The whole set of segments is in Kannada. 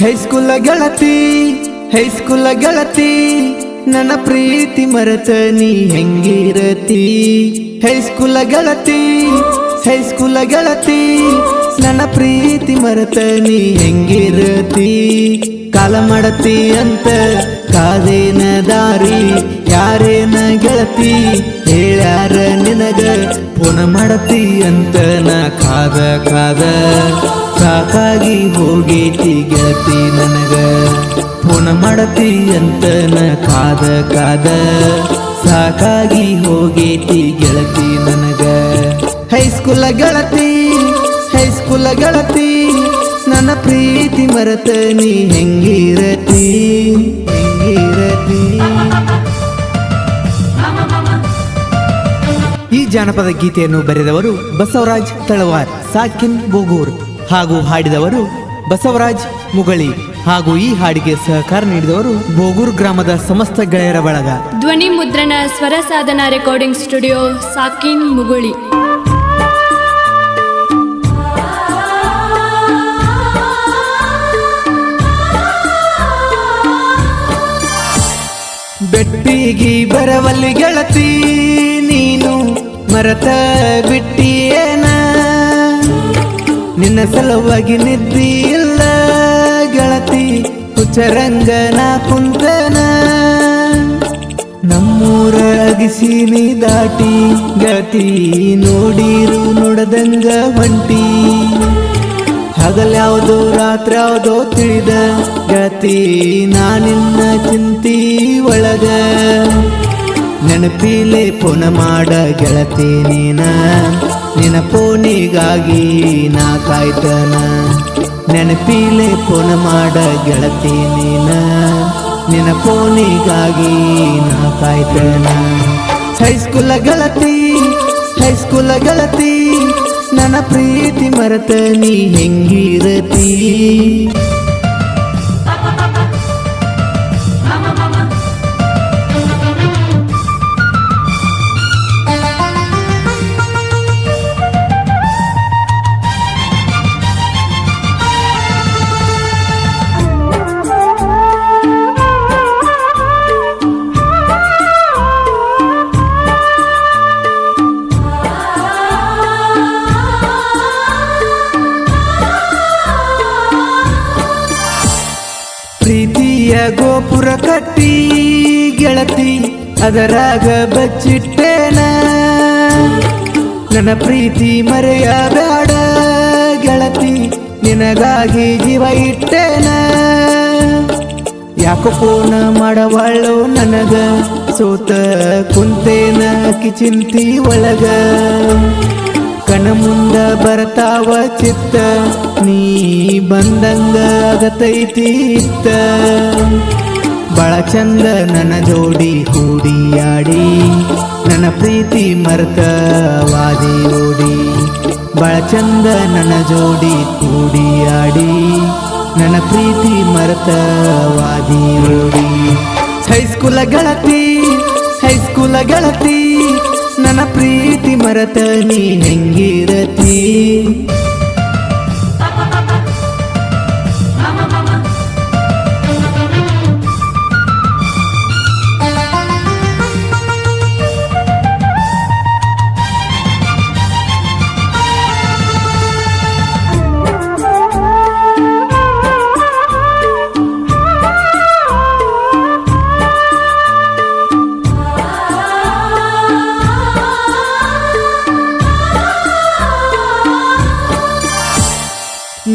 ಹೈಸ್ಕೂಲ ಗೆಳತಿ ಹೈಸ್ಕೂಲ ಗೆಳತಿ, ನನ್ನ ಪ್ರೀತಿ ಮರೆತ ನೀ ಹೆಂಗಿರತಿ? ಹೈಸ್ಕೂಲ ಗೆಳತಿ ಹೈಸ್ಕೂಲ ಗೆಳತಿ, ನನ್ನ ಪ್ರೀತಿ ಮರೆತ ನೀ ಹೆಂಗಿರತಿ? ಕಾಲ ಮಾಡತಿ ಅಂತ ಕಾದೇನ ದಾರಿ ಯಾರೇನ ಗೆಳತಿ ಹೇಳ್ಯಾರ ನಿನಗ, ಪುನ ಮಾಡತಿ ಅಂತ ನಾ ಕಾದ ಕಾದ. ಸಾಕಾಗಿ ಹೋಗೈತಿ ಗೆಳತಿ ನನಗ, ಪುನ ಮಾಡತಿ ಅಂತ ನಾ ಕಾದ ಕಾದ. ಸಾಕಾಗಿ ಹೋಗೈತಿ ಗೆಳತಿ ನನಗ. ಹೈಸ್ಕೂಲ ಗೆಳತಿ ಹೈಸ್ಕೂಲ ಗೆಳತಿ, ನನ್ನ ಪ್ರೀತಿ ಮರೆತ ನೀ ಹೆಂಗಿರತಿ? ಜಾನಪದ ಗೀತೆಯನ್ನು ಬರೆದವರು ಬಸವರಾಜ್ ತಳವಾರ್ ಸಾಕಿನ್ ಬೋಗೂರ್ ಹಾಗೂ ಹಾಡಿದವರು ಬಸವರಾಜ್ ಮುಗಳಿ ಹಾಗೂ ಈ ಹಾಡಿಗೆ ಸಹಕಾರ ನೀಡಿದವರು ಬೋಗೂರ್ ಗ್ರಾಮದ ಸಮಸ್ತ ಗೆಳೆಯರ ಬಳಗ. ಧ್ವನಿ ಮುದ್ರಣ ಸ್ವರ ಸಾಧನ ರೆಕಾರ್ಡಿಂಗ್ ಸ್ಟುಡಿಯೋ ಸಾಕಿನ್ ಮುಗುಳಿ. ಬೆಟ್ಟಿಗಿ ಬರವಲ್ಲಿ ಗೆಳತಿ ನೀನು ಮರತ ಬಿಟ್ಟಿಯೇನ? ನಿನ್ನ ಸಲುವಾಗಿ ನಿದ್ದಿಯಿಲ್ಲ ಗೆಳತಿ ಕುಚರಂಗನ ಕುಂತನ? ನಮ್ಮೂರ ಅಗಿಸಿನಿ ದಾಟಿ ಗತಿ ನೋಡಿರು ನೋಡದಂಗ ಹೊಂಟಿ ಹಗಲ್ಯಾವುದೋ ರಾತ್ರಿ ಯಾವುದೋ ತಿಳಿದ ಗತಿ ನಾನಿನ್ನ ಚಿಂತಿ ಒಳಗ. ನೆನಪಿಲೆ ಪುನ ಮಾಡ ಗೆಳತಿ ನೀನ. ನೆನಪೋನಿಗಾಗಿ ನಾ ಕಾಯ್ತನ. ನೆನಪಿಲೆ ಪುನ ಮಾಡ ಗೆಳತಿ ನೀನ. ನೆನಪೋನಿಗಾಗಿ ನಾ ಕಾಯ್ತನ. ಹೈಸ್ಕೂಲ ಗೆಳತಿ ಹೈಸ್ಕೂಲ ಗೆಳತಿ, ನನ್ನ ಪ್ರೀತಿ ಮರೆತ ನೀ ಹೆಂಗಿರತಿ? ಪ್ರೀತಿಯ ಗೋಪುರ ಕಟ್ಟಿ ಗೆಳತಿ, ಅದರಾಗ ಬಚ್ಚಿಟ್ಟೇನ? ನನ್ನ ಪ್ರೀತಿ ಮರೆಯಬೇಡ ಗೆಳತಿ, ನಿನಗಾಗಿ ಜೀವ ಇಟ್ಟೇನ? ಯಾಕೋ ಫೋನ ಮಾಡವಾಳು ನನಗ, ಸೋತ ಕುಂತೇನ ಕಿಚಿಂತಿ ಚಿಂತಿ ಒಳಗ? ಕಣ ಮುಂದ ಬರ್ತಾವ ಚಿತ್ತ. ನೀ ಬಂದಂಗ ಆಗತೈತಿ ಇತ್ತ ಬಳ ಚಂದ ನನ್ನ ಜೋಡಿ ಕೂಡಿಯಾಡಿ. ನನ್ನ ಪ್ರೀತಿ ಮರ್ತ ವಾದಿ ಓಡಿ ಬಳ ಚಂದ ನನ್ನ ಜೋಡಿ ಕೂಡಿಯಾಡಿ. ನನ್ನ ಪ್ರೀತಿ ಮರ್ತ ವಾದಿ ಓಡಿ ಹೈಸ್ಕೂಲ ಗೆಳತಿ ಪ್ರೀತಿ ಮರತ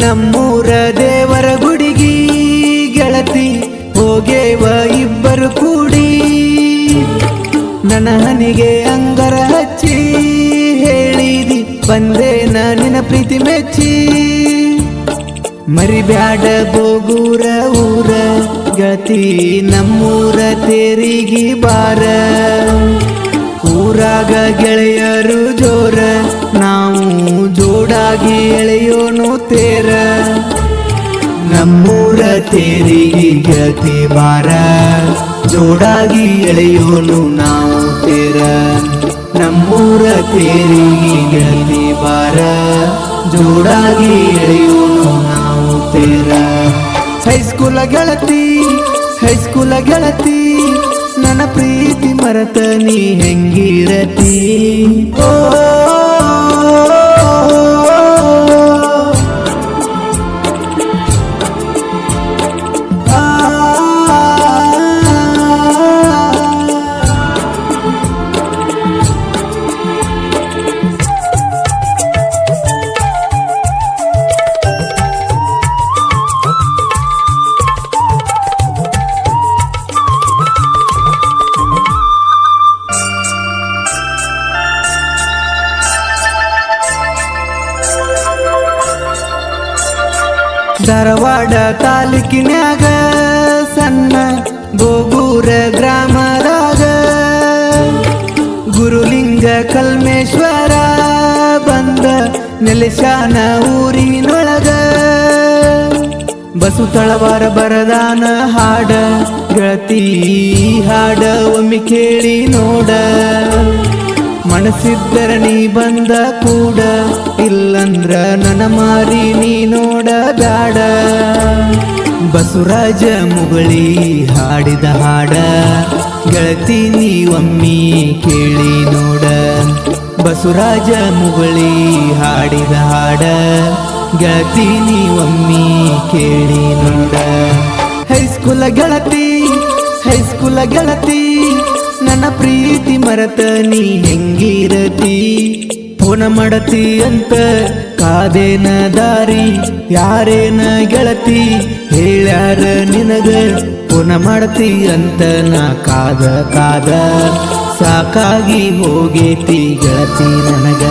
ನಮ್ಮೂರ ದೇವರ ಗುಡಿಗಿ ಗೆಳತಿ, ಹೋಗೇವ ಇಬ್ಬರು ಕೂಡಿ. ನನ್ನ ಹನಿಗೆ ಅಂಗರ ಹಚ್ಚಿ ಹೇಳಿದಿ, ಬಂದೇ ನಿನ್ನ ಪ್ರೀತಿ ಮೆಚ್ಚಿ. ಮರಿಬ್ಯಾಡ ಬೋಗೂರ ಊರ ಗತಿ ನಮ್ಮೂರ ತೆರಿಗೆ ಬಾರ. ಊರಾಗ ಗೆಳೆಯರು ಜೋರ, ನಾವು ಜೋಡಾಗಿ ಎಳೆಯೋನು ತೇರಿಗೆ ಗೆಳತಿ ಬಾರ, ಜೋಡಾಗಿ ಎಳೆಯೋನು ನಾವು ತೇರ. ನಮ್ಮೂರ ತೇರಿಗೆ ಗೆಳತಿ ಬಾರ, ಜೋಡಾಗಿ ಎಳೆಯೋನು ನಾವು ತೇರ. ಹೈಸ್ಕೂಲ ಗೆಳತಿ ಹೈಸ್ಕೂಲ ಗೆಳತಿ, ನನ್ನ ಪ್ರೀತಿ ಮರತ ನೀ ಹೆಂಗಿರತಿ? ಓ ಧಾರವಾಡ ತಾಲೂಕಿನ್ಯಾಗ ಸಣ್ಣ ಗ್ರಾಮ ಗ್ರಾಮದಾಗ ಗುರುಲಿಂಗ ಕಲ್ಮೇಶ್ವರ ಬಂದ ನೆಲೆಶಾನ ಊರಿನೊಳಗ ಬಸು ತಳವಾರ ಬರದಾನ ಹಾಡ, ಗೆಳತಿ ಹಾಡ ಒಮ್ಮೆ ಕೇಳಿ ನೋಡ. ಮನಸ್ಸಿದ್ದರ ನೀ ಬಂದ ಕೂಡ ಇಲ್ಲಂದ್ರ ನನ್ನ ಮಾರಿ ನೀ ನೋಡ ಬಸವರಾಜ ಬಸುರಾಜ ಮುಗಳಿ ಹಾಡಿದ ಹಾಡ. ಗೆಳತಿ ನೀ ಒಮ್ಮಿ ಕೇಳಿ ನೋಡ. ಬಸುರಾಜ ಮುಗಳಿ ಹಾಡಿದ ಹಾಡ. ಗೆಳತಿ ನೀ ಒಮ್ಮಿ ಕೇಳಿ ನೋಡ. ಹೈಸ್ಕೂಲ ಗೆಳತಿ ಹೈಸ್ಕೂಲ ಗೆಳತಿ, ನನ್ನ ಪ್ರೀತಿ ಮರತ ನೀ ಹೆಂಗಿರತಿ? ಫೋನ ಮಾಡತಿ ಅಂತ ಕಾದೇನ ದಾರಿ, ಯಾರೇನ ಗೆಳತಿ? ಹೇಳ್ಯಾರ ನಿನಗ ಫೋನ ಮಾಡ್ತಿ ಅಂತ ನಾ ಕಾದ ಕಾದ. ಸಾಕಾಗಿ ಹೋಗೇತಿ ಗೆಳತಿ ನನಗ.